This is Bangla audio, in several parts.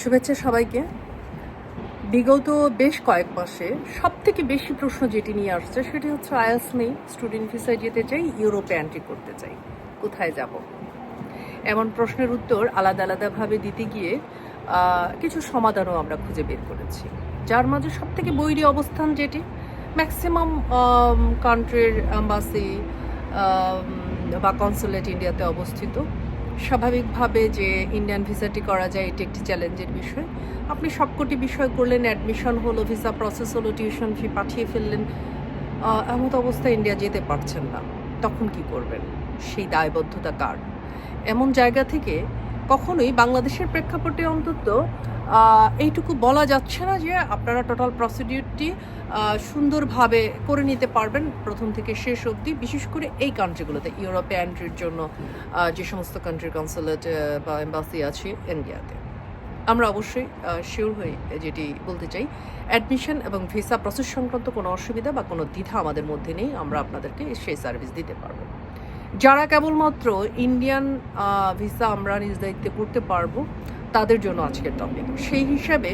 শুভেচ্ছা সবাইকে। বিগত বেশ কয়েক মাসে সব থেকে বেশি প্রশ্ন যেটি নিয়ে আসছে সেটি হচ্ছে আয়াস নেই, স্টুডেন্ট ভিসায় যেতে চাই, ইউরোপে এন্ট্রি করতে চাই। কোথায় যাব? এমন প্রশ্নের উত্তর আলাদা আলাদাভাবে দিতে গিয়ে কিছু সমাধানও আমরা খুঁজে বের করেছি। যার মাঝে সব থেকে বৈরী অবস্থান যেটি ম্যাক্সিমাম কান্ট্রির অ্যাম্বাসি বা কনসুলেট ইন্ডিয়াতে অবস্থিত। স্বাভাবিকভাবে যে ইন্ডিয়ান ভিসাটি করা যায়, এটি একটি চ্যালেঞ্জের বিষয়। আপনি সবকটি বিষয় করলেন অ্যাডমিশন হলো ভিসা প্রসেস হলো টিউশন ফি পাঠিয়ে ফেললেন এমন অবস্থায় ইন্ডিয়া যেতে পারছেন না। তখন কি করবেন? সেই দায়বদ্ধতা কার? এমন জায়গা থেকে কখনোই বাংলাদেশের প্রেক্ষাপটে অন্তত এইটুকু বলা যাচ্ছে না যে আপনারা টোটাল প্রসিডিউরটি সুন্দরভাবে করে নিতে পারবেন প্রথম থেকে শেষ অবধি। বিশেষ করে এই কান্ট্রিগুলোতে ইউরোপে এন্ট্রির জন্য যে সমস্ত কান্ট্রির কনসুলেট বা এম্বাসি আছে ইন্ডিয়াতে আমরা অবশ্যই শিওর হয়ে যেটি বলতে চাই অ্যাডমিশন এবং ভিসা প্রসেস সংক্রান্ত কোনো অসুবিধা বা কোনো দ্বিধা আমাদের মধ্যে নেই। আমরা আপনাদেরকে সেই সার্ভিস দিতে পারব। যারা কেবলমাত্র ইন্ডিয়ান ভিসা আমরা নিজ দায়িত্বে করতে পারব তাদের জন্য আজকের টপিক সেই হিসাবে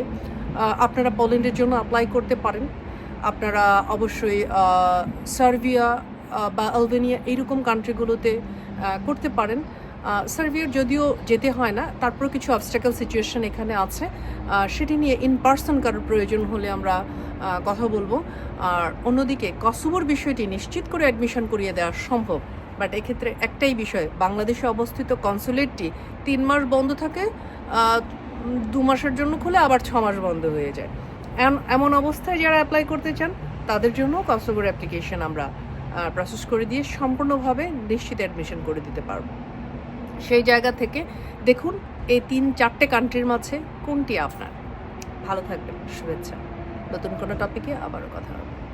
আপনারা পোল্যান্ডের জন্য অ্যাপ্লাই করতে পারেন। আপনারা অবশ্যই সার্বিয়া বা আলবেনিয়া এইরকম কান্ট্রিগুলোতে করতে পারেন। আহ, সার্বিয়ার যদিও যেতে হয় না তারপর কিছু অবস্টাকেল সিচুয়েশন এখানে আছে। সেটি নিয়ে ইন পার্সন কারোর প্রয়োজন হলে আমরা কথা বলব। আর অন্যদিকে কসোভোর বিষয়টি নিশ্চিত করে অ্যাডমিশন করিয়ে দেওয়া সম্ভব। বাট এক্ষেত্রে একটাই বিষয়, বাংলাদেশে অবস্থিত কনসুলেটটি তিন মাস বন্ধ থাকে দু মাসের জন্য খুলে আবার ছ মাস বন্ধ হয়ে যায়। এম- এমন অবস্থায় যারা অ্যাপ্লাই করতে চান, তাদের জন্য কসোভোর অ্যাপ্লিকেশন আমরা প্রসেস করে দিয়ে সম্পূর্ণভাবে নিশ্চিত অ্যাডমিশন করে দিতে পারব। সেই জায়গা থেকে দেখুন, এই তিন, চারটে কান্ট্রির মাঝে কোনটি আপনার। ভালো থাকবেন, শুভেচ্ছা। নতুন কোনো টপিকে আবারও কথা হবে।